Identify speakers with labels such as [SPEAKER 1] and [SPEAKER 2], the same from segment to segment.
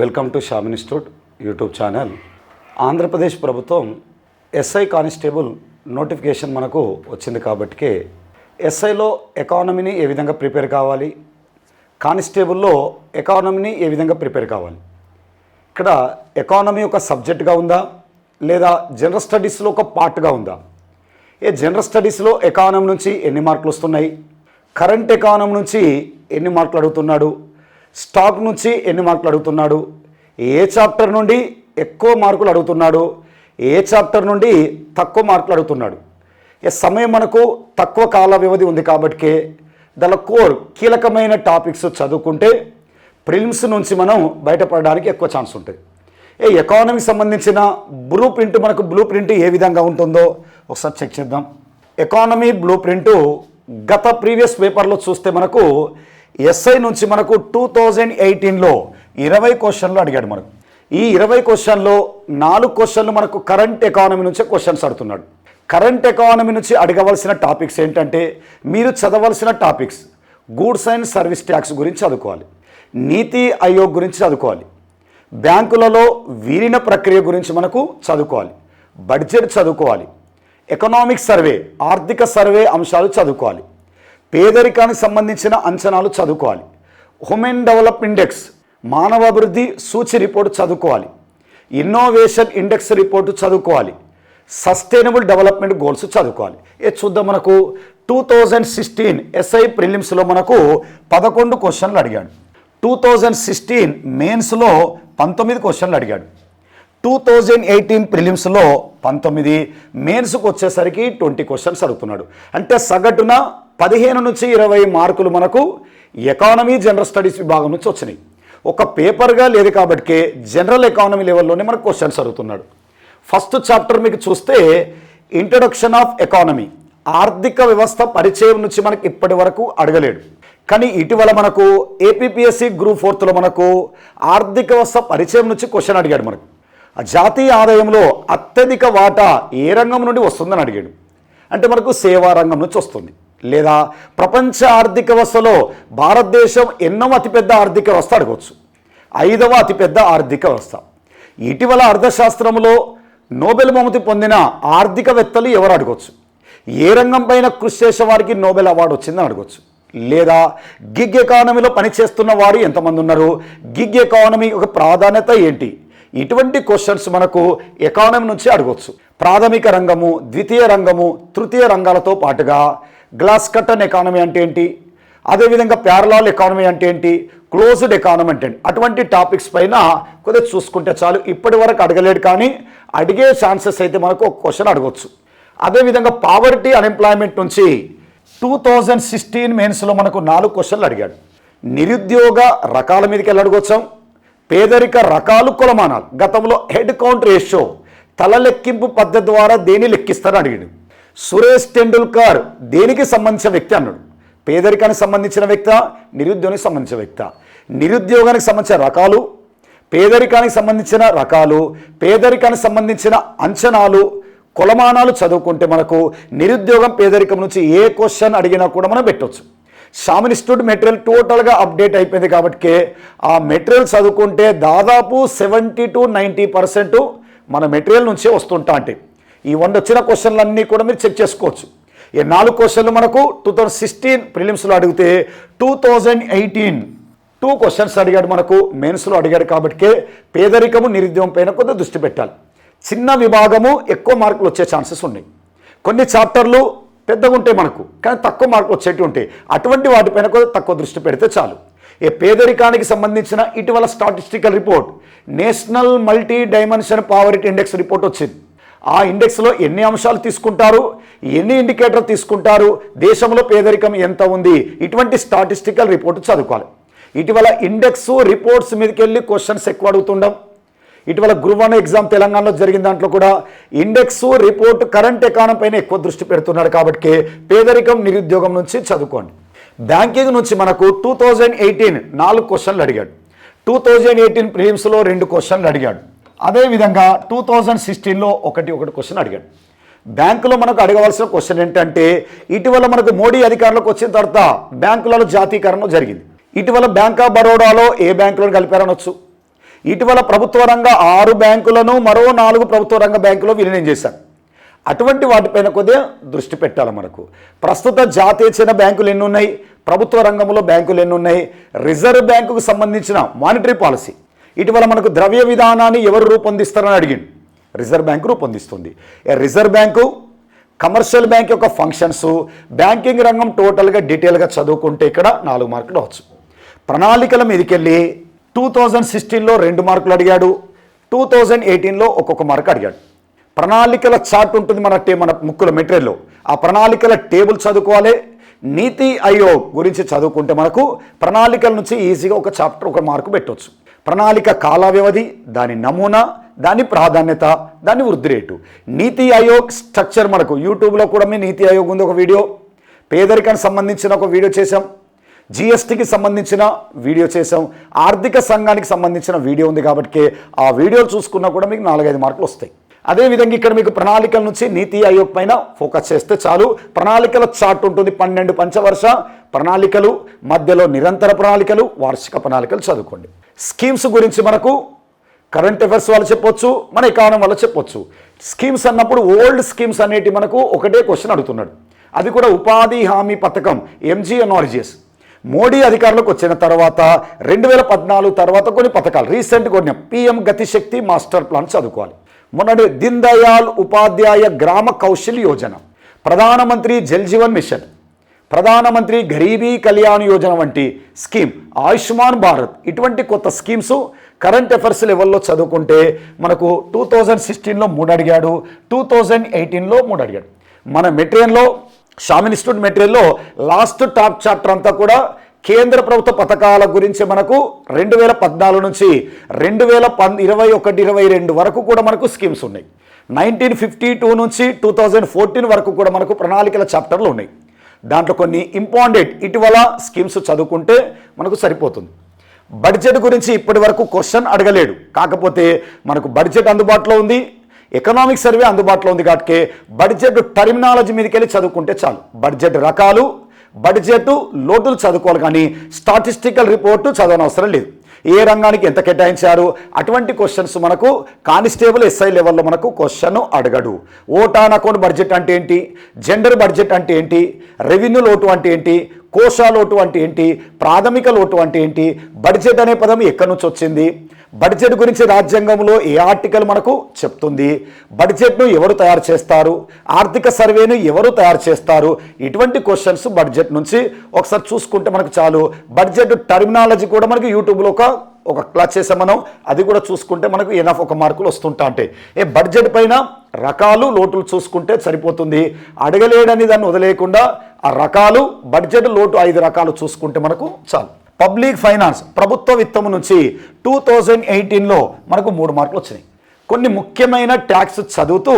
[SPEAKER 1] Welcome to Sham institute YouTube channel. Andhra Pradesh ప్రభుత్వం SI constable notification మనకు వచ్చింది కాబట్టి ఎస్ఐలో ఎకానమీని ఏ విధంగా ప్రిపేర్ కావాలి కానిస్టేబుల్లో ఎకానమీని ఏ విధంగా ప్రిపేర్ కావాలి? ఇక్కడ ఎకానమీ ఒక సబ్జెక్ట్గా ఉందా? లేదా జనరల్ స్టడీస్లో ఒక పార్ట్గా ఉందా? ఏ జనరల్ స్టడీస్లో ఎకానమీ నుంచి ఎన్ని మార్కులు వస్తున్నాయి? కరెంట్ ఎకానమీ నుంచి ఎన్ని మార్కులు అడుగుతున్నాడు? స్టాక్ నుంచి ఎన్ని మార్కులు అడుగుతున్నాడు? ఏ చాప్టర్ నుండి ఎక్కువ మార్కులు అడుగుతున్నాడు? ఏ చాప్టర్ నుండి తక్కువ మార్కులు అడుగుతున్నాడు? ఏ సమయం మనకు తక్కువ కాల వ్యవధి ఉంది కాబట్టి దాని కోర్ కీలకమైన టాపిక్స్ చదువుకుంటే ప్రిలిమ్స్ నుంచి మనం బయటపడడానికి ఎక్కువ ఛాన్స్ ఉంటుంది. ఏ ఎకానమీకి సంబంధించిన బ్లూ ప్రింట్ మనకు బ్లూ ప్రింట్ ఏ విధంగా ఉంటుందో ఒకసారి చెక్ చేద్దాం. ఎకానమీ బ్లూ ప్రింట్ గత ప్రీవియస్ పేపర్లో చూస్తే మనకు ఎస్ఐ నుంచి మనకు టూ థౌజండ్ ఎయిటీన్లో ఇరవై క్వశ్చన్లు అడిగాడు మనకు. ఈ ఇరవై క్వశ్చన్లో నాలుగు క్వశ్చన్లు మనకు కరెంట్ ఎకానమీ నుంచే క్వశ్చన్స్ అడుగుతున్నాడు. కరెంట్ ఎకానమీ నుంచి అడగవలసిన టాపిక్స్ ఏంటంటే మీరు చదవలసిన topics goods and service tax గురించి చదువుకోవాలి. నీతి ఆయోగ్ గురించి చదువుకోవాలి. బ్యాంకులలో వీరిన ప్రక్రియ గురించి మనకు చదువుకోవాలి. బడ్జెట్ చదువుకోవాలి. ఎకనామిక్ సర్వే ఆర్థిక సర్వే అంశాలు చదువుకోవాలి. పేదరికానికి సంబంధించిన అంచనాలు చదువుకోవాలి. హ్యూమన్ డెవలప్ ఇండెక్స్ మానవాభివృద్ధి సూచి రిపోర్టు చదువుకోవాలి. ఇన్నోవేషన్ ఇండెక్స్ రిపోర్టు చదువుకోవాలి. సస్టైనబుల్ డెవలప్మెంట్ గోల్స్ చదువుకోవాలి. ఏ చూద్దాం మనకు? టూ థౌజండ్ సిక్స్టీన్ ఎస్ఐ ప్రిలిమ్స్లో మనకు పదకొండు క్వశ్చన్లు అడిగాడు. టూ థౌజండ్ సిక్స్టీన్ మెయిన్స్లో పంతొమ్మిది క్వశ్చన్లు అడిగాడు. టూ థౌజండ్ ఎయిటీన్ ప్రిలిమ్స్లో పంతొమ్మిది మెయిన్స్కి వచ్చేసరికి ట్వంటీ క్వశ్చన్స్ అడుగుతున్నాడు. అంటే సగటున పదిహేను నుంచి ఇరవై మార్కులు మనకు ఎకానమీ జనరల్ స్టడీస్ విభాగం నుంచి వచ్చినాయి. ఒక పేపర్గా లేదు కాబట్టి జనరల్ ఎకానమీ లెవెల్లోనే మనకు క్వశ్చన్స్ అడుగుతున్నాడు. ఫస్ట్ చాప్టర్ మీకు చూస్తే ఇంట్రడక్షన్ ఆఫ్ ఎకానమీ ఆర్థిక వ్యవస్థ పరిచయం నుంచి మనకి ఇప్పటి వరకు అడగలేడు. కానీ ఇటీవల మనకు ఏపీపీఎస్సీ గ్రూప్ ఫోర్త్లో మనకు ఆర్థిక వ్యవస్థ పరిచయం నుంచి క్వశ్చన్ అడిగాడు మనకు. జాతీయ ఆదాయంలో అత్యధిక వాటా ఏ రంగం నుండి వస్తుందని అడిగాడు. అంటే మనకు సేవా రంగం నుంచి వస్తుంది. లేదా ప్రపంచ ఆర్థిక వ్యవస్థలో భారతదేశం ఎన్నవ అతిపెద్ద ఆర్థిక వ్యవస్థ అడగవచ్చు. ఐదవ అతిపెద్ద ఆర్థిక వ్యవస్థ. ఇటీవల అర్థశాస్త్రంలో నోబెల్ బహుమతి పొందిన ఆర్థికవేత్తలు ఎవరు అడగవచ్చు? ఏ రంగం పైన కృషి చేసే వారికి నోబెల్ అవార్డు వచ్చిందని అడగవచ్చు. లేదా గిగ్ ఎకానమీలో పనిచేస్తున్న వారు ఎంతమంది ఉన్నారు? గిగ్ ఎకానమీ ఒక ప్రాధాన్యత ఏంటి? ఇటువంటి క్వశ్చన్స్ మనకు ఎకానమీ నుంచి అడగవచ్చు. ప్రాథమిక రంగము ద్వితీయ రంగము తృతీయ రంగాలతో పాటుగా గ్లాస్ కట్టన్ ఎకానమీ అంటే ఏంటి? అదేవిధంగా ప్యారలాల్ ఎకానమీ అంటే ఏంటి? క్లోజ్డ్ ఎకానమీ అంటే ఏంటి? అటువంటి టాపిక్స్ పైన కొద్దిగా చూసుకుంటే చాలు. ఇప్పటి వరకు అడగలేడు కానీ అడిగే ఛాన్సెస్ అయితే మనకు ఒక క్వశ్చన్ అడగవచ్చు అదేవిధంగా పావర్టీ అన్ఎంప్లాయ్మెంట్ నుంచి టూ థౌజండ్ సిక్స్టీన్ మెయిన్స్లో మనకు నాలుగు క్వశ్చన్లు అడిగాడు. నిరుద్యోగ రకాల మీదకి వెళ్ళి అడగొచ్చాం? పేదరిక రకాలు కులమానాలు. గతంలో హెడ్ కౌంట్ రేషియో తల లెక్కింపు పద్ధతి ద్వారా దేని లెక్కిస్తారని అడిగాడు. సురేష్ టెండూల్కర్ దేనికి సంబంధించిన వ్యక్తి అన్నాడు? పేదరికానికి సంబంధించిన వ్యక్త నిరుద్యోగానికి సంబంధించిన వ్యక్త. నిరుద్యోగానికి సంబంధించిన రకాలు పేదరికానికి సంబంధించిన రకాలు పేదరికానికి సంబంధించిన అంచనాలు కొలమానాలు చదువుకుంటే మనకు నిరుద్యోగం పేదరికం నుంచి ఏ క్వశ్చన్ అడిగినా కూడా మనం పెట్టవచ్చు షామిన్ ఇన్స్టిట్యూట్ మెటీరియల్ టోటల్గా అప్డేట్ అయిపోయింది కాబట్టి ఆ మెటీరియల్ చదువుకుంటే దాదాపు సెవెంటీ టు నైంటీ పర్సెంట్ మన మెటీరియల్ నుంచే వస్తుంటా అంటే ఈ వంద వచ్చిన క్వశ్చన్లన్నీ కూడా మీరు చెక్ చేసుకోవచ్చు. ఈ నాలుగు క్వశ్చన్లు మనకు టూ థౌజండ్ సిక్స్టీన్ ప్రిలిమ్స్లో అడిగితే two thousand eighteen two questions అడిగాడు మనకు మెయిన్స్లో అడిగాడు కాబట్టి పేదరికము నిరుద్యోగం పైన కొంత దృష్టి పెట్టాలి. చిన్న విభాగము ఎక్కువ మార్కులు వచ్చే ఛాన్సెస్ ఉన్నాయి. కొన్ని చాప్టర్లు పెద్దగా ఉంటాయి మనకు కానీ తక్కువ మార్కులు వచ్చేటి ఉంటాయి. అటువంటి వాటిపైన కూడా తక్కువ దృష్టి పెడితే చాలు. ఏ పేదరికానికి సంబంధించిన ఇటీవల statistical report national multi dimension poverty index report వచ్చింది. ఆ ఇండెక్స్లో ఎన్ని అంశాలు తీసుకుంటారు ఎన్ని ఇండికేటర్ తీసుకుంటారు దేశంలో పేదరికం ఎంత ఉంది ఇటువంటి స్టాటిస్టికల్ రిపోర్ట్ చదువుకోవాలి. ఇటీవల ఇండెక్స్ రిపోర్ట్స్ మీదకి వెళ్ళి క్వశ్చన్స్ ఎక్కువ అడుగుతుండం. ఇటీవల గ్రూప్ వన్ ఎగ్జామ్ తెలంగాణలో జరిగిన దాంట్లో కూడా ఇండెక్స్ రిపోర్ట్ కరెంట్ ఎకానమీ పైన ఎక్కువ దృష్టి పెడుతున్నాడు కాబట్టి పేదరికం నిరుద్యోగం నుంచి చదువుకోండి. బ్యాంకింగ్ నుంచి మనకు టూ థౌజండ్ ఎయిటీన్ నాలుగు క్వశ్చన్లు అడిగాడు. టూ థౌజండ్ ఎయిటీన్ ప్రిలిమ్స్లో రెండు క్వశ్చన్లు అడిగాడు. అదేవిధంగా టూ థౌజండ్ సిక్స్టీన్లో ఒకటి ఒకటి క్వశ్చన్ అడిగాడు. బ్యాంకులో మనకు అడగవలసిన క్వశ్చన్ ఏంటంటే ఇటీవల మనకు మోడీ అధికారంలోకి వచ్చిన తర్వాత బ్యాంకులలో జాతీకరణ జరిగింది. ఇటీవల బ్యాంక్ ఆఫ్ బరోడాలో ఏ బ్యాంకులో కలిపారనొచ్చు ఇటీవల ప్రభుత్వ రంగ ఆరు బ్యాంకులను మరో నాలుగు ప్రభుత్వ రంగ బ్యాంకులో విలీనం చేశారు. అటువంటి వాటిపైన కొద్దిగా దృష్టి పెట్టాలి మనకు. ప్రస్తుత జాతీయ చిన్న బ్యాంకులు ఎన్ని ఉన్నాయి? ప్రభుత్వ రంగంలో బ్యాంకులు ఎన్ని ఉన్నాయి? రిజర్వ్ బ్యాంకుకు సంబంధించిన మానిటరీ పాలసీ ఇటీవల మనకు ద్రవ్య విధానాన్ని ఎవరు రూపొందిస్తారని అడిగింది రిజర్వ్ బ్యాంకు రూపొందిస్తుంది. Reserve bank? కమర్షియల్ బ్యాంక్ యొక్క ఫంక్షన్స్ బ్యాంకింగ్ రంగం టోటల్గా డీటెయిల్గా చదువుకుంటే ఇక్కడ నాలుగు మార్కులు అవచ్చు ప్రణాళికల మీదకెళ్ళి టూ థౌజండ్ సిక్స్టీన్లో రెండు మార్కులు అడిగాడు. టూ థౌజండ్ ఎయిటీన్లో ఒక్కొక్క మార్క్ అడిగాడు. ప్రణాళికల చార్ట్ ఉంటుంది మన టే మన ముక్కుల మెటీరియల్లో. ఆ ప్రణాళికల టేబుల్ చదువుకోవాలి. నీతి ఆయోగ్ గురించి చదువుకుంటే మనకు ప్రణాళికల నుంచి ఈజీగా ఒక చాప్టర్ ఒక మార్కు పెట్టవచ్చు ప్రణాళిక కాల వ్యవధి దాని నమూనా దాని ప్రాధాన్యత దాని వృద్ధి రేటు. నీతి ఆయోగ్ స్ట్రక్చర్ మనకు యూట్యూబ్లో కూడా మీ నీతి ఆయోగ్ ఉంది ఒక వీడియో. పేదరికానికి సంబంధించిన ఒక వీడియో చేశాం. జిఎస్టీకి సంబంధించిన వీడియో చేసాం ఆర్థిక సంఘానికి సంబంధించిన వీడియో ఉంది కాబట్టి ఆ వీడియో చూసుకున్నా కూడా మీకు నాలుగైదు మార్కులు వస్తాయి. అదేవిధంగా ఇక్కడ మీకు ప్రణాళికల నుంచి నీతి ఆయోగ్ పైన ఫోకస్ చేస్తే చాలు. ప్రణాళికల చార్ట్ ఉంటుంది పన్నెండు పంచవర్ష ప్రణాళికలు మధ్యలో నిరంతర ప్రణాళికలు వార్షిక ప్రణాళికలు చదువుకోండి. స్కీమ్స్ గురించి మనకు కరెంట్ అఫైర్స్ వాళ్ళు చెప్పొచ్చు మన ఎకానం వల్ల చెప్పొచ్చు. స్కీమ్స్ అన్నప్పుడు ఓల్డ్ స్కీమ్స్ అనేటి మనకు ఒకటే క్వశ్చన్ అడుగుతున్నాడు. అది కూడా ఉపాధి హామీ పథకం ఎంజీఎన్ఆర్జిఎస్ మోడీ అధికారంలోకి వచ్చిన తర్వాత రెండు వేల పద్నాలుగు తర్వాత కొన్ని పథకాలు రీసెంట్గా కొన్ని పిఎం గతిశక్తి మాస్టర్ ప్లాన్ చదువుకోవాలి. మొన్నటి దీన్ దయాల్ ఉపాధ్యాయ గ్రామ కౌశల్ యోజన ప్రధానమంత్రి జల్ జీవన్ మిషన్. ప్రధానమంత్రి గరీబీ కళ్యాణ్ యోజన వంటి స్కీమ్ ఆయుష్మాన్ భారత్ ఇటువంటి కొత్త స్కీమ్స్ కరెంట్ అఫైర్స్ లెవెల్లో చదువుకుంటే మనకు టూ థౌజండ్ సిక్స్టీన్లో మూడు అడిగాడు టూ థౌజండ్ ఎయిటీన్లో మూడు అడిగాడు మన మెటీరియల్లో షామ్ ఇన్స్టిట్యూట్ మెటీరియల్లో లాస్ట్ టాప్ చాప్టర్ అంతా కూడా కేంద్ర ప్రభుత్వ పథకాల గురించి మనకు రెండు వేల పద్నాలుగు నుంచి రెండు వేల పన్ ఇరవై ఒకటి ఇరవై రెండు వరకు కూడా మనకు స్కీమ్స్ ఉన్నాయి. నైన్టీన్ ఫిఫ్టీ టూ నుంచి టూ థౌజండ్ ఫోర్టీన్ వరకు కూడా మనకు ప్రణాళికల చాప్టర్లు ఉన్నాయి. దాంట్లో కొన్ని ఇంపార్టెంట్ ఇటీవల స్కీమ్స్ చదువుకుంటే మనకు సరిపోతుంది. బడ్జెట్ గురించి ఇప్పటి వరకు క్వశ్చన్ అడగలేడు. కాకపోతే మనకు బడ్జెట్ అందుబాటులో ఉంది ఎకనామిక్ సర్వే అందుబాటులో ఉంది కాబట్టి బడ్జెట్ టర్మినాలజీ మీదకి వెళ్ళి చదువుకుంటే చాలు. బడ్జెట్ రకాలు బడ్జెట్ లోటులు చదువుకోవాలి కానీ స్టాటిస్టికల్ రిపోర్టు చదవనవసరం లేదు. ఏ రంగానికి ఎంత కేటాయించారు? అటువంటి క్వశ్చన్స్ మనకు కానిస్టేబుల్ ఎస్ఐ లెవెల్లో మనకు క్వశ్చన్ అడగడు. ఓటాన్ అకౌంట్ బడ్జెట్ అంటే ఏంటి? జెండర్ బడ్జెట్ అంటే ఏంటి? రెవెన్యూ లోటు అంటే ఏంటి? కోశాలోటు అంటే ఏంటి? ప్రాథమిక లోటు అంటే ఏంటి? బడ్జెట్ అనే పదం ఎక్కడి నుంచి వచ్చింది? బడ్జెట్ గురించి రాజ్యాంగంలో ఏ ఆర్టికల్ మనకు చెప్తుంది? బడ్జెట్ను ఎవరు తయారు చేస్తారు? ఆర్థిక సర్వేను ఎవరు తయారు చేస్తారు? ఇటువంటి క్వశ్చన్స్ బడ్జెట్ నుంచి ఒకసారి చూసుకుంటే మనకు చాలు. బడ్జెట్ టర్మినాలజీ కూడా మనకి యూట్యూబ్లో ఒక ఒక క్లాస్ చేసాం మనం. అది కూడా చూసుకుంటే మనకు ఎనఫ్ ఒక మార్కులు వస్తుంటా అంటే. ఏ బడ్జెట్ పైన రకాలు లోటులు చూసుకుంటే సరిపోతుంది. అడగలేడని దాన్ని వదిలేయకుండా ఆ రకాలు బడ్జెట్ లోటు ఐదు రకాలు చూసుకుంటే మనకు చాలు. పబ్లిక్ ఫైనాన్స్ ప్రభుత్వ విత్తము నుంచి టూ థౌజండ్ ఎయిటీన్లో మనకు మూడు మార్కులు వచ్చినాయి. కొన్ని ముఖ్యమైన ట్యాక్స్ చదువుతూ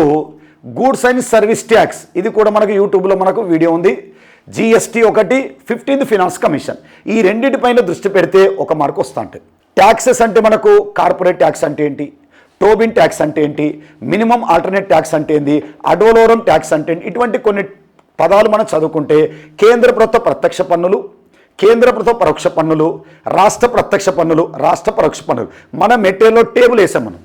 [SPEAKER 1] గూడ్స్ అండ్ సర్వీస్ ట్యాక్స్ ఇది కూడా మనకు యూట్యూబ్లో మనకు వీడియో ఉంది. జిఎస్టీ ఒకటి ఫిఫ్టీన్త్ ఫినాన్స్ కమిషన్. ఈ రెండింటిపైన దృష్టి పెడితే ఒక మార్కు వస్తాంట. ట్యాక్సెస్ అంటే మనకు కార్పొరేట్ ట్యాక్స్ అంటే ఏంటి? టోబిన్ ట్యాక్స్ అంటే ఏంటి? మినిమం ఆల్టర్నేట్ ట్యాక్స్ అంటే ఏంటి అడోలోరం ట్యాక్స్ అంటే ఇటువంటి కొన్ని పదాలు మనం చదువుకుంటే కేంద్ర ప్రభుత్వ ప్రత్యక్ష పన్నులు కేంద్ర ప్రభుత్వ పరోక్ష పన్నులు రాష్ట్ర ప్రత్యక్ష పన్నులు రాష్ట్ర పరోక్ష పన్నులు. మన మెటీరియల్లో టేబుల్ వేసాం మనం.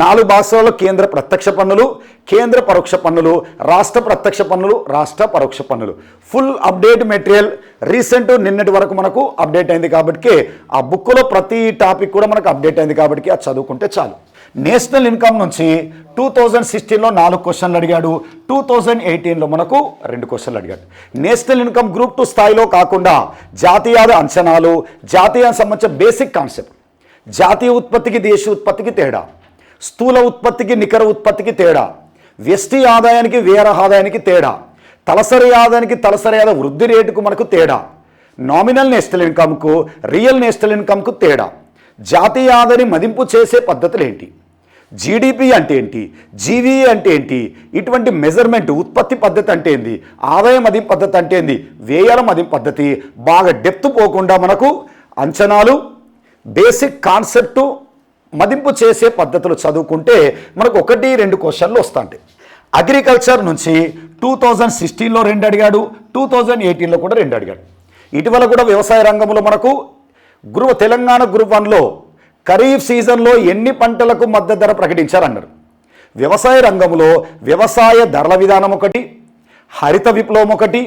[SPEAKER 1] నాలుగు భాషల్లో కేంద్ర ప్రత్యక్ష పన్నులు కేంద్ర పరోక్ష పన్నులు రాష్ట్ర ప్రత్యక్ష పన్నులు రాష్ట్ర పరోక్ష పన్నులు. ఫుల్ అప్డేట్ మెటీరియల్ రీసెంట్ నిన్నటి వరకు మనకు అప్డేట్ అయింది కాబట్టి ఆ బుక్లో ప్రతి టాపిక్ కూడా మనకు అప్డేట్ అయింది కాబట్టి అది చదువుకుంటే చాలు. నేషనల్ ఇన్కమ్ నుంచి టూ థౌజండ్ సిక్స్టీన్లో నాలుగు క్వశ్చన్లు అడిగాడు. టూ థౌజండ్ ఎయిటీన్లో మనకు రెండు క్వశ్చన్లు అడిగాడు. నేషనల్ ఇన్కమ్ గ్రూప్ టూ స్థాయిలో కాకుండా జాతీయ అంచనాలు జాతీయానికి సంబంధించిన బేసిక్ కాన్సెప్ట్ జాతీయ ఉత్పత్తికి దేశ ఉత్పత్తికి తేడా స్థూల ఉత్పత్తికి నికర ఉత్పత్తికి తేడా వ్యష్టి ఆదాయానికి వేర ఆదాయానికి తేడా తలసరి ఆదాయానికి తలసరి ఆదాయ వృద్ధి రేటుకు మనకు తేడా నామినల్ నేషనల్ ఇన్కమ్కు రియల్ నేషనల్ ఇన్కమ్కు తేడా జాతీయ ఆదాయాన్ని మదింపు చేసే పద్ధతులు ఏంటి? జీడిపి అంటే ఏంటి? జీవీ అంటే ఏంటి? ఇటువంటి మెజర్మెంట్ ఉత్పత్తి పద్ధతి అంటే ఏంది? ఆదాయ మదింపు పద్ధతి అంటే ఏంది? వ్యయాల మదింపు పద్ధతి. బాగా డెప్త్ పోకుండా మనకు అంచనాలు బేసిక్ కాన్సెప్టు మదింపు చేసే పద్ధతులు చదువుకుంటే మనకు ఒకటి రెండు క్వశ్చన్లు వస్తాయి అగ్రికల్చర్ నుంచి టూ థౌజండ్ సిక్స్టీన్లో రెండు అడిగాడు టూ థౌజండ్ ఎయిటీన్లో కూడా రెండు అడిగాడు. ఇటీవల కూడా వ్యవసాయ రంగంలో మనకు గ్రూప్ తెలంగాణ గ్రూప్ వన్లో ఖరీఫ్ సీజన్లో ఎన్ని పంటలకు మద్దతు ధర ప్రకటించారన్నారు? వ్యవసాయ రంగంలో వ్యవసాయ ధరల విధానం ఒకటి హరిత విప్లవం ఒకటి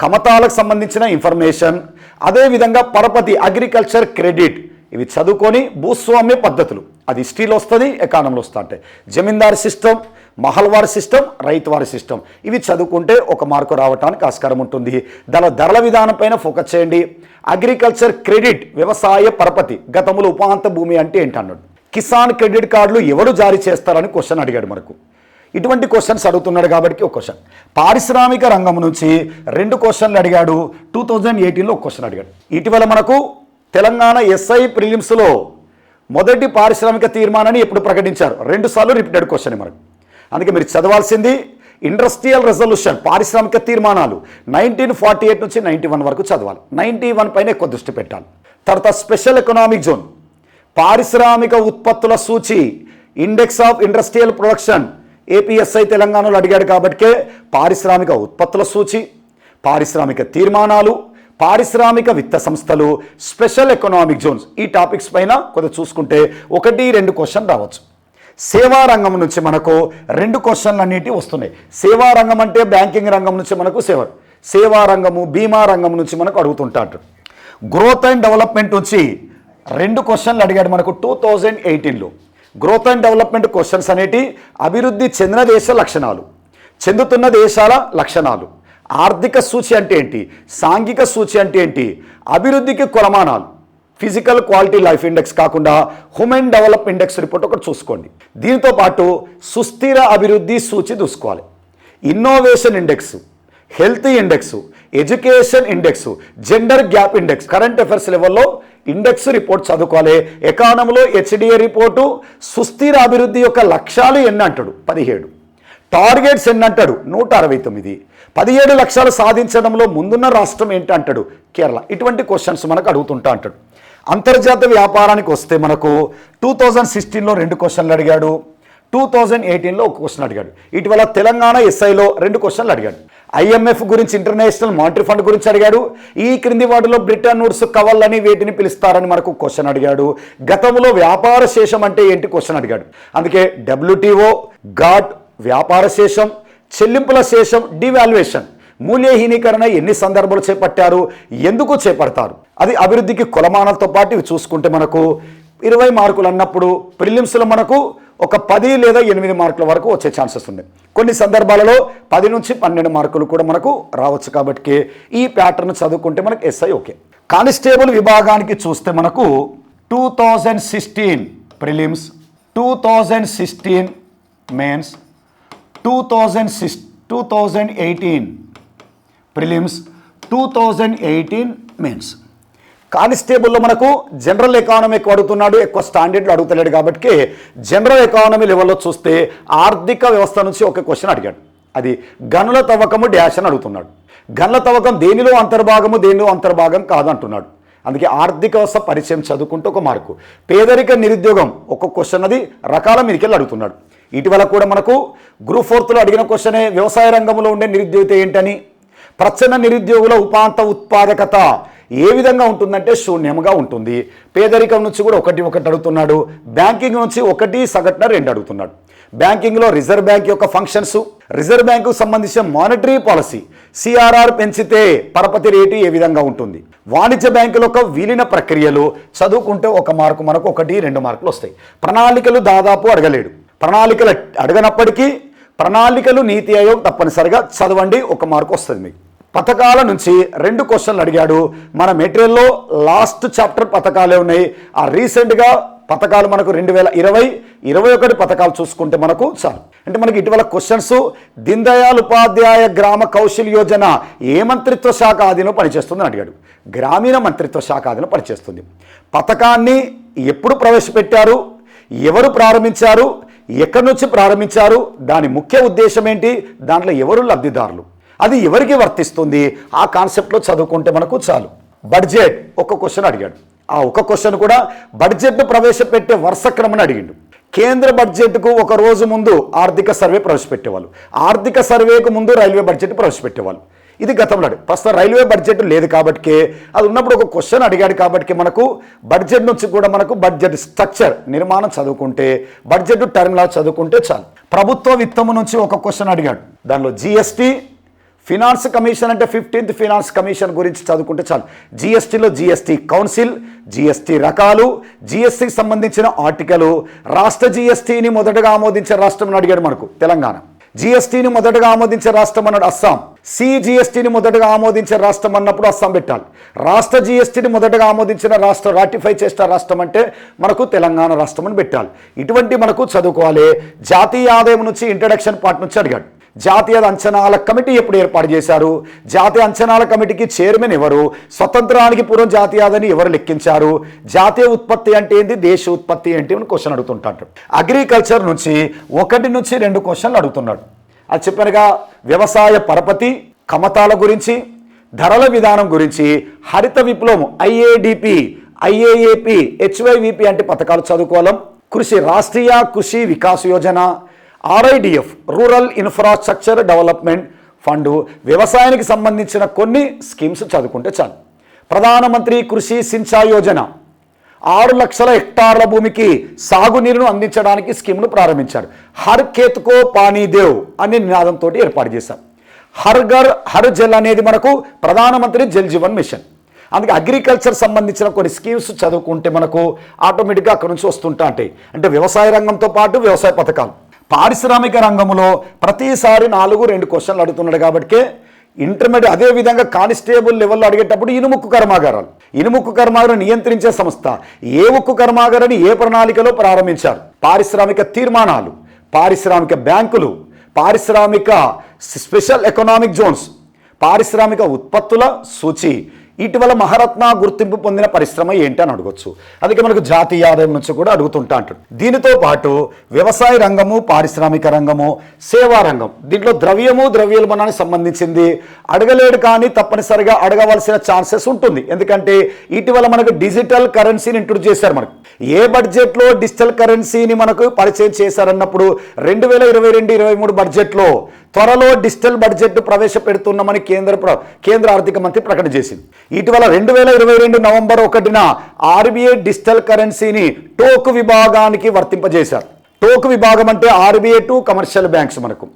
[SPEAKER 1] కమతాలకు సంబంధించిన ఇన్ఫర్మేషన్ అదేవిధంగా పరపతి అగ్రికల్చర్ క్రెడిట్. ఇవి చదువుకొని భూస్వామ్య పద్ధతులు. అది హిస్టరీలో వస్తుంది ఎకానమీలో వస్తూ అంటే. Zamindar system mahalwari system ryotwari system. ఇవి చదువుకుంటే ఒక మార్కు రావడానికి ఆస్కారం ఉంటుంది. దాని ధరల విధానం పైన ఫోకస్ చేయండి. అగ్రికల్చర్ క్రెడిట్ వ్యవసాయ పరపతి గతంలో ఉపాంత భూమి అంటే ఏంటన్నాడు? కిసాన్ క్రెడిట్ కార్డులు ఎవరు జారీ చేస్తారని క్వశ్చన్ అడిగాడు మనకు. ఇటువంటి క్వశ్చన్స్ అడుగుతున్నాడు కాబట్టి ఒక క్వశ్చన్. పారిశ్రామిక రంగం నుంచి రెండు క్వశ్చన్లు అడిగాడు. టూ థౌజండ్ ఎయిటీన్లో ఒక క్వశ్చన్ అడిగాడు. ఇటీవల మనకు తెలంగాణ ఎస్ఐ ప్రిలిమ్స్లో మొదటి పారిశ్రామిక తీర్మానాన్ని ఎప్పుడు ప్రకటించారు? రెండుసార్లు రిపీటెడ్ క్వశ్చన్ మనకు. అందుకే మీరు చదవాల్సింది ఇండస్ట్రియల్ రెజల్యూషన్ పారిశ్రామిక తీర్మానాలు. నైన్టీన్ ఫార్టీ ఎయిట్ నుంచి నైంటీ వన్ వరకు చదవాలి. నైంటీ వన్ పైన ఎక్కువ దృష్టి పెట్టాలి. తర్వాత స్పెషల్ ఎకనామిక్ జోన్. పారిశ్రామిక ఉత్పత్తుల సూచి index of industrial production. APSI తెలంగాణలో అడిగాడు కాబట్టి పారిశ్రామిక ఉత్పత్తుల సూచి పారిశ్రామిక తీర్మానాలు పారిశ్రామిక విత్త సంస్థలు స్పెషల్ ఎకనామిక్ జోన్స్. ఈ టాపిక్స్ పైన కొద్దిగా చూసుకుంటే ఒకటి రెండు క్వశ్చన్ రావచ్చు. సేవారంగం నుంచి మనకు రెండు క్వశ్చన్లు అన్నిటి వస్తున్నాయి. సేవా రంగం అంటే బ్యాంకింగ్ రంగం నుంచి మనకు సేవ సేవారంగము బీమా రంగం నుంచి మనకు అడుగుతుంటాడు. గ్రోత్ అండ్ డెవలప్మెంట్ నుంచి రెండు క్వశ్చన్లు అడిగాడు మనకు టూ థౌజండ్ ఎయిటీన్లో గ్రోత్ అండ్ డెవలప్మెంట్ క్వశ్చన్స్ అనేటి అభివృద్ధి చెందిన దేశ లక్షణాలు చెందుతున్న దేశాల లక్షణాలు. ఆర్థిక సూచి అంటే ఏంటి? సాంఘిక సూచి అంటే ఏంటి? అభివృద్ధికి కొలమానాలు. ఫిజికల్ క్వాలిటీ లైఫ్ ఇండెక్స్ కాకుండా హ్యూమెన్ డెవలప్ ఇండెక్స్ రిపోర్ట్ ఒకటి చూసుకోండి. దీంతో పాటు సుస్థిర అభివృద్ధి సూచి చూసుకోవాలి. Innovation index health index education index gender gap index current affairs లెవెల్లో ఇండెక్స్ రిపోర్ట్ చదువుకోవాలి. ఎకానమీలో హెచ్డిఏ రిపోర్టు సుస్థిర అభివృద్ధి యొక్క లక్ష్యాలు ఎన్ని అంటాడు పదిహేడు. టార్గెట్స్ ఎన్ని అంటాడు నూట అరవై తొమ్మిది. పదిహేడు లక్షలు సాధించడంలో ముందున్న రాష్ట్రం ఏంటి అంటాడు కేరళ. ఇటువంటి క్వశ్చన్స్ మనకు అడుగుతుంటా అంటాడు. అంతర్జాతీయ వ్యాపారానికి వస్తే మనకు టూ థౌజండ్ సిక్స్టీన్లో రెండు క్వశ్చన్లు అడిగాడు. టూ థౌజండ్ ఎయిటీన్లో ఒక క్వశ్చన్ అడిగాడు. ఇటీవల తెలంగాణ ఎస్ఐలో రెండు క్వశ్చన్లు అడిగాడు. ఐఎంఎఫ్ గురించి ఇంటర్నేషనల్ మానిటరీ ఫండ్ గురించి అడిగాడు. ఈ క్రింది వాటిలో బ్రిటన్ నూడ్స్ కవల్లని వీటిని పిలుస్తారని మనకు క్వశ్చన్ అడిగాడు. గతంలో వ్యాపార శేషం అంటే ఏంటి క్వశ్చన్ అడిగాడు. అందుకే డబ్ల్యూటీఓ గాడ్ వ్యాపార శేషం చెల్లింపుల శేషం డివాల్యుయేషన్. మూల్యహీనీకరణ ఎన్ని సందర్భాలు చేపట్టారు? ఎందుకు చేపడతారు? అది అభివృద్ధికి కొలమానాలతో పాటు ఇవి చూసుకుంటే మనకు ఇరవై మార్కులు అన్నప్పుడు ప్రిలిమ్స్లో మనకు ఒక పది లేదా ఎనిమిది మార్కుల వరకు వచ్చే ఛాన్సెస్ ఉన్నాయి. కొన్ని సందర్భాలలో పది నుంచి పన్నెండు మార్కులు కూడా మనకు రావచ్చు కాబట్టి ఈ ప్యాటర్న్ చదువుకుంటే మనకు ఎస్ఐ ఓకే. కానిస్టేబుల్ విభాగానికి చూస్తే మనకు two thousand sixteen prelims two thousand sixteen mains two thousand six two thousand eighteen prelims two thousand eighteen mains కానిస్టేబుల్లో మనకు జనరల్ ఎకానమీ ఎక్కువ అడుగుతున్నాడు ఎక్కువ స్టాండర్డ్లు అడుగుతలేడు కాబట్టి జనరల్ ఎకానమీ లెవెల్లో చూస్తే ఆర్థిక వ్యవస్థ నుంచి ఒక క్వశ్చన్ అడిగాడు. అది గనుల తవ్వకము డ్యాష్ అని అడుగుతున్నాడు. గనుల తవ్వకం దేనిలో అంతర్భాగము దేనిలో అంతర్భాగం కాదంటున్నాడు. అందుకే ఆర్థిక వ్యవస్థ పరిచయం చదువుకుంటూ ఒక మార్కు. పేదరిక నిరుద్యోగం ఒక క్వశ్చన్ అది రకాల మీదకెళ్ళి అడుగుతున్నాడు. ఇటీవల కూడా మనకు గ్రూప్ ఫోర్త్లో అడిగిన క్వశ్చనే వ్యవసాయ రంగంలో ఉండే నిరుద్యోగిత ఏంటని? ప్రచ్ఛన్న నిరుద్యోగుల ఉపాంత ఉత్పాదకత ఏ విధంగా ఉంటుందంటే శూన్యంగా ఉంటుంది. పేదరికం నుంచి కూడా ఒకటి ఒకటి అడుగుతున్నాడు. బ్యాంకింగ్ నుంచి ఒకటి సగటున రెండు అడుగుతున్నాడు. బ్యాంకింగ్లో రిజర్వ్ బ్యాంక్ యొక్క ఫంక్షన్స్ రిజర్వ్ బ్యాంకుకు సంబంధించిన మానిటరీ పాలసీ సిఆర్ఆర్ పెంచితే పరపతి రేటు ఏ విధంగా ఉంటుంది? వాణిజ్య బ్యాంకుల యొక్క విలీన ప్రక్రియలు చదువుకుంటే ఒక మార్కు మనకు ఒకటి రెండు మార్కులు వస్తాయి. ప్రణాళికలు దాదాపు అడగలేడు. ప్రణాళికలు అడగనప్పటికీ ప్రణాళికలు నీతి ఆయోగ్ తప్పనిసరిగా చదవండి ఒక మార్కు వస్తుంది మీకు. పథకాల నుంచి రెండు క్వశ్చన్లు అడిగాడు. మన మెటీరియల్లో లాస్ట్ చాప్టర్ పథకాలే ఉన్నాయి. ఆ రీసెంట్గా పథకాలు మనకు రెండు వేల ఇరవై ఇరవై ఒకటి పథకాలు చూసుకుంటే మనకు చాలు. అంటే మనకి ఇటీవల క్వశ్చన్స్ దీన్ దయాళ్ ఉపాధ్యాయ గ్రామ కౌశల్ యోజన ఏ మంత్రిత్వ శాఖ ఆధీనంలో పనిచేస్తుందని అడిగాడు. గ్రామీణ మంత్రిత్వ శాఖ ఆధీనంలో పనిచేస్తుంది. పథకాన్ని ఎప్పుడు ప్రవేశపెట్టారు? ఎవరు ప్రారంభించారు? ఎక్కడి నుంచి ప్రారంభించారు? దాని ముఖ్య ఉద్దేశం ఏంటి? దాంట్లో ఎవరు లబ్ధిదారులు? అది ఎవరికి వర్తిస్తుంది? ఆ కాన్సెప్ట్లో చదువుకుంటే మనకు చాలు. బడ్జెట్ ఒక క్వశ్చన్ అడిగాడు. ఆ ఒక క్వశ్చన్ కూడా బడ్జెట్ను ప్రవేశపెట్టే వరుస క్రమని అడిగిండు. కేంద్ర బడ్జెట్కు ఒక రోజు ముందు ఆర్థిక సర్వే ప్రవేశపెట్టేవాళ్ళు. ఆర్థిక సర్వేకు ముందు రైల్వే బడ్జెట్ ప్రవేశపెట్టేవాళ్ళు. ఇది గతంలో ప్రస్తుతం రైల్వే బడ్జెట్ లేదు కాబట్టి అది ఉన్నప్పుడు ఒక క్వశ్చన్ అడిగాడు కాబట్టి మనకు బడ్జెట్ నుంచి కూడా మనకు బడ్జెట్ స్ట్రక్చర్ నిర్మాణం చదువుకుంటే బడ్జెట్ టర్మ్లా చదువుకుంటే చాలు. ప్రభుత్వ విత్తము నుంచి ఒక క్వశ్చన్ అడిగాడు. దానిలో జిఎస్టీ ఫినాన్స్ కమిషన్ అంటే ఫిఫ్టీన్త్ ఫినాన్స్ కమిషన్ గురించి చదువుకుంటే చాలు. జిఎస్టీలో జిఎస్టీ కౌన్సిల్ జిఎస్టీ రకాలు జిఎస్టీకి సంబంధించిన ఆర్టికలు రాష్ట్ర జిఎస్టీని మొదటగా ఆమోదించే రాష్ట్రం అడిగాడు మనకు తెలంగాణ. జిఎస్టీని మొదటగా ఆమోదించే రాష్ట్రం అన్నాడు అస్సాం. సిజిఎస్టీని మొదటగా ఆమోదించిన రాష్ట్రం అన్నప్పుడు అస్సాం పెట్టాలి. రాష్ట్ర జిఎస్టీని మొదటగా ఆమోదించిన రాష్ట్రం రాటిఫై చేసిన రాష్ట్రం అంటే మనకు తెలంగాణ రాష్ట్రం అని పెట్టాలి. ఇటువంటి మనకు చదువుకోవాలి. జాతీయ ఆదాయం నుంచి ఇంట్రడక్షన్ పార్ట్ నుంచి అడిగాడు. జాతీయ అంచనాల కమిటీ ఎప్పుడు ఏర్పాటు చేశారు? జాతీయ అంచనాల కమిటీకి చైర్మన్ ఎవరు? స్వతంత్రానికి పూర్వం జాతీయ ఆదాయాన్ని ఎవరు లెక్కించారు? జాతీయ ఉత్పత్తి అంటే ఏంటి దేశ ఉత్పత్తి ఏంటి అని క్వశ్చన్ అడుగుతుంటాడు. అగ్రికల్చర్ నుంచి ఒకటి నుంచి రెండు క్వశ్చన్లు అడుగుతున్నాడు. అది చెప్పానుగా వ్యవసాయ పరపతి కమతాల గురించి ధరల విధానం గురించి హరిత విప్లవం ఐఏడిపి ఐఏఏపి హెచ్వైవిపి అంటే పథకాలు చదువుకోవడం కృషి Rashtriya Krishi Vikas Yojana RIDF rural infrastructure development fund వ్యవసాయానికి సంబంధించిన కొన్ని స్కీమ్స్ చదువుకుంటే చాలు. ప్రధానమంత్రి కృషి సించాయ్ యోజన ఆరు లక్షల హెక్టార్ల భూమికి సాగునీరును అందించడానికి స్కీమ్ను ప్రారంభించారు. హర్ కేత్కో పానీ దేవ్ అనే నినాదంతో ఏర్పాటు చేశారు హర్ఘర్ హర్ జల్ అనేది మనకు ప్రధానమంత్రి జల్ జీవన్ మిషన్. అందుకే అగ్రికల్చర్ సంబంధించిన కొన్ని స్కీమ్స్ చదువుకుంటే మనకు ఆటోమేటిక్గా అక్కడ నుంచి వస్తుంటా ఉంటాయి అంటే వ్యవసాయ రంగంతో పాటు వ్యవసాయ పథకాలు. పారిశ్రామిక రంగంలో ప్రతిసారి నాలుగు రెండు క్వశ్చన్లు అడుగుతున్నాడు కాబట్టి ఇంటర్మీడియట్ అదేవిధంగా కానిస్టేబుల్ లెవెల్లో అడిగేటప్పుడు ఇనుముక్కు కర్మాగారాలు. ఇనుముక్కు కర్మాగారం నియంత్రించే సంస్థ. ఏ ఉక్కు కర్మాగారాన్ని ఏ ప్రణాళికలో ప్రారంభించారు? పారిశ్రామిక తీర్మానాలు పారిశ్రామిక బ్యాంకులు పారిశ్రామిక స్పెషల్ ఎకనామిక్ జోన్స్ పారిశ్రామిక ఉత్పత్తుల సూచి ఇటీవల మహారత్న గుర్తింపు పొందిన పరిశ్రమ ఏంటి అని అడగొచ్చు. అందుకే మనకు జాతీయ ఆదాయం నుంచి కూడా అడుగుతుంటా అంటాడు. దీనితో పాటు వ్యవసాయ రంగము పారిశ్రామిక రంగము సేవా రంగం. దీంట్లో ద్రవ్యము ద్రవ్యోల్బణానికి సంబంధించింది. అడగలేడు కానీ తప్పనిసరిగా అడగవలసిన ఛాన్సెస్ ఉంటుంది. ఎందుకంటే ఇటీవల మనకు డిజిటల్ కరెన్సీని ఇంట్రొడ్యూస్ చేశారు మనకు. ఏ బడ్జెట్లో డిజిటల్ కరెన్సీని మనకు పరిచయం చేశారన్నప్పుడు రెండు వేల ఇరవై రెండు ఇరవై మూడు బడ్జెట్లో త్వరలో డిజిటల్ బడ్జెట్ ప్రవేశపెడుతున్నామని కేంద్ర ప్ర- కేంద్ర ఆర్థిక మంత్రి ప్రకటన చేసింది. ఇటీవల రెండు వేల ఇరవై రెండు నవంబర్ ఒకటిన ఆర్బీఐ డిజిటల్ కరెన్సీని టోకు విభాగానికి వర్తింపజేశారు. టోకు విభాగం అంటే ఆర్బీఐ టు కమర్షియల్ బ్యాంక్స్ మనకు.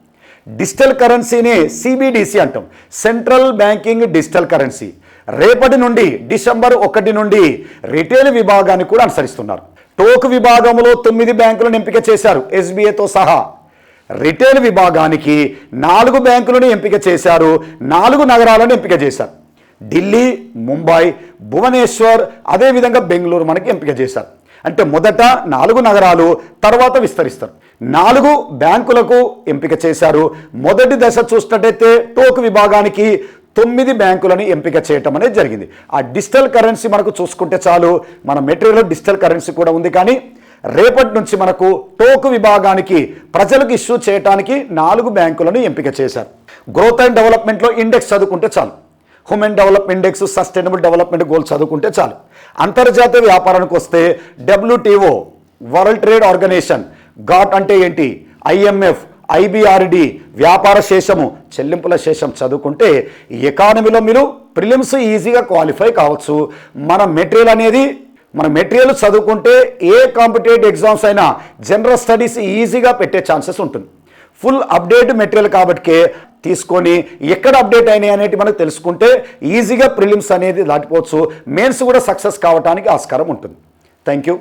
[SPEAKER 1] డిజిటల్ కరెన్సీని సిబిడిసి అంటాం. Central banking digital currency. రేపటి నుండి డిసెంబర్ ఒకటి నుండి రిటైల్ విభాగాన్ని కూడా అనుసరిస్తున్నారు. టోక్ విభాగంలో తొమ్మిది బ్యాంకులను ఎంపిక చేశారు ఎస్బీఐతో సహా. రిటైల్ విభాగానికి నాలుగు బ్యాంకులను ఎంపిక చేశారు నాలుగు నగరాలను ఎంపిక చేశారు. ఢిల్లీ ముంబై భువనేశ్వర్ అదేవిధంగా బెంగళూరు మనకి ఎంపిక చేశారు. అంటే మొదట నాలుగు నగరాలు తర్వాత విస్తరిస్తారు. నాలుగు బ్యాంకులకు ఎంపిక చేశారు. మొదటి దశ చూసినట్టయితే టోకు విభాగానికి తొమ్మిది బ్యాంకులను ఎంపిక చేయటం అనేది జరిగింది. ఆ డిజిటల్ కరెన్సీ మనకు చూసుకుంటే చాలు మన మెటీరియల్ డిజిటల్ కరెన్సీ కూడా ఉంది కానీ రేపటి నుంచి మనకు టోకు విభాగానికి ప్రజలకు ఇష్యూ చేయడానికి నాలుగు బ్యాంకులను ఎంపిక చేశారు. గ్రోత్ అండ్ డెవలప్మెంట్లో ఇండెక్స్ చదువుకుంటే చాలు. Human develop index sustainable development goal చదువుకుంటే చాలు. అంతర్జాతీయ వ్యాపారానికి వస్తే WTO world trade organization GATT అంటే ఏంటి? ఐఎంఎఫ్ ఐబిఆర్డి వ్యాపార శేషము చెల్లింపుల శేషం చదువుకుంటే ఎకానమీలో మీరు ప్రిలిమ్స్ ఈజీగా క్వాలిఫై కావచ్చు. మన మెటీరియల్ అనేది మన మెటీరియల్ చదువుకుంటే ఏ కాంపిటేటివ్ ఎగ్జామ్స్ అయినా జనరల్ స్టడీస్ ఈజీగా పెట్టే ఛాన్సెస్ ఉంటుంది. ఫుల్ అప్డేట్ మెటీరియల్ కాబట్టి తీసుకొని ఎక్కడ అప్డేట్ అయినాయి అనేది మనకు తెలుసుకుంటే ఈజీగా ప్రిలిమ్స్ అనేది దాటిపోవచ్చు. మెయిన్స్ కూడా సక్సెస్ కావడానికి ఆస్కారం ఉంటుంది. Thank you.